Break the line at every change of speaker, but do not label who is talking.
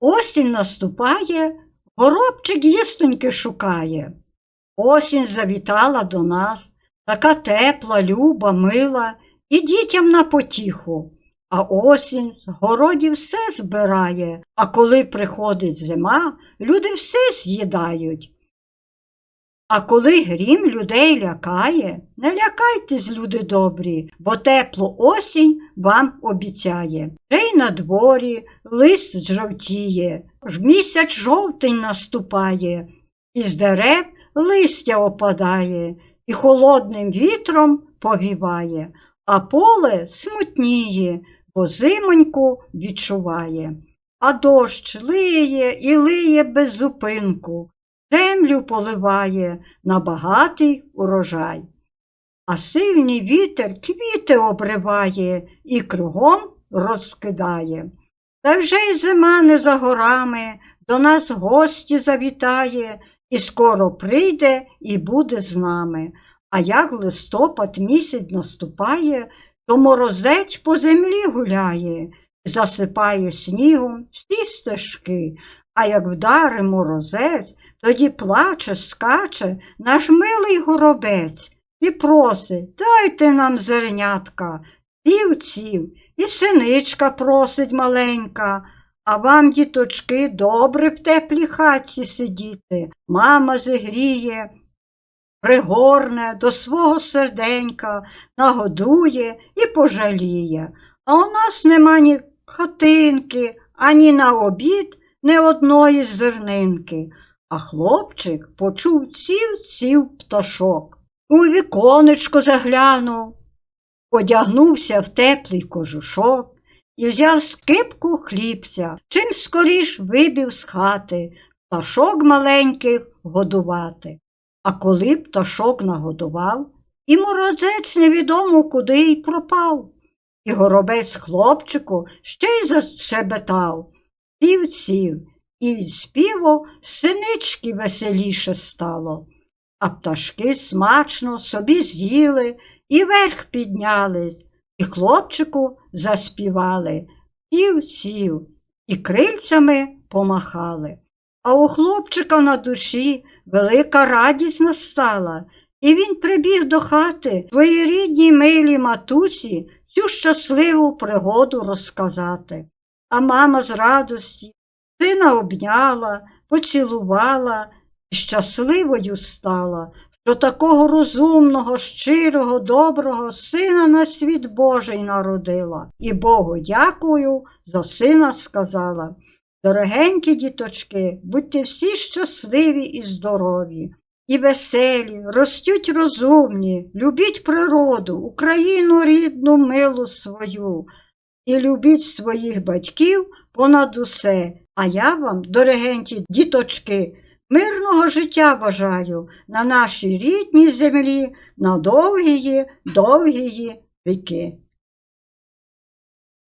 Осінь наступає, горобчик їстоньки шукає. Осінь завітала до нас, така тепла, люба, мила, і дітям на потіху. А осінь з городів все збирає, а коли приходить зима, люди все з'їдають. А коли грім людей лякає, не лякайтесь, люди добрі, бо теплу осінь вам обіцяє. Вже й на дворі лист жовтіє, ж місяць жовтень наступає, із дерев листя опадає, і холодним вітром повіває, а поле смутніє, бо зимоньку відчуває. А дощ лиє і лиє без зупинку, землю поливає на багатий урожай. А сильний вітер квіти обриває і кругом розкидає. Та вже й зима не за горами, до нас гості завітає, і скоро прийде і буде з нами. А як листопад місяць наступає, то морозець по землі гуляє, засипає снігом всі стежки, а як вдари морозець, тоді плаче, скаче наш милий горобець і просить, дайте нам зернятка, ців ців, і синичка просить маленька. А вам, діточки, добре в теплій хаті сидіти. Мама зігріє, пригорне до свого серденька, нагодує і пожаліє. А у нас нема ні хатинки, ані на обід не одної зернинки. А хлопчик почув ців-ців пташок. У віконечко заглянув, одягнувся в теплий кожушок і взяв скипку хлібця, чим скоріш вибів з хати, пташок маленьких годувати. А коли пташок нагодував, і морозець невідомо куди й пропав. І горобець хлопчику ще й зашебетав, сів, і від співу синички веселіше стало. А пташки смачно собі з'їли і верх піднялись, і хлопчику заспівали сів сів, і крильцями помахали. А у хлопчика на душі велика радість настала, і він прибіг до хати своїй рідній милій матусі цю щасливу пригоду розказати. А мама з радості сина обняла, поцілувала і щасливою стала, що такого розумного, щирого, доброго сина на світ Божий народила. І Богу дякую за сина сказала. Дорогенькі діточки, будьте всі щасливі і здорові, і веселі, ростють розумні, любіть природу, Україну рідну, милу свою, і любіть своїх батьків понад усе. А я вам, дорогенькі діточки, мирного життя бажаю на нашій рідній землі на довгі, довгі віки.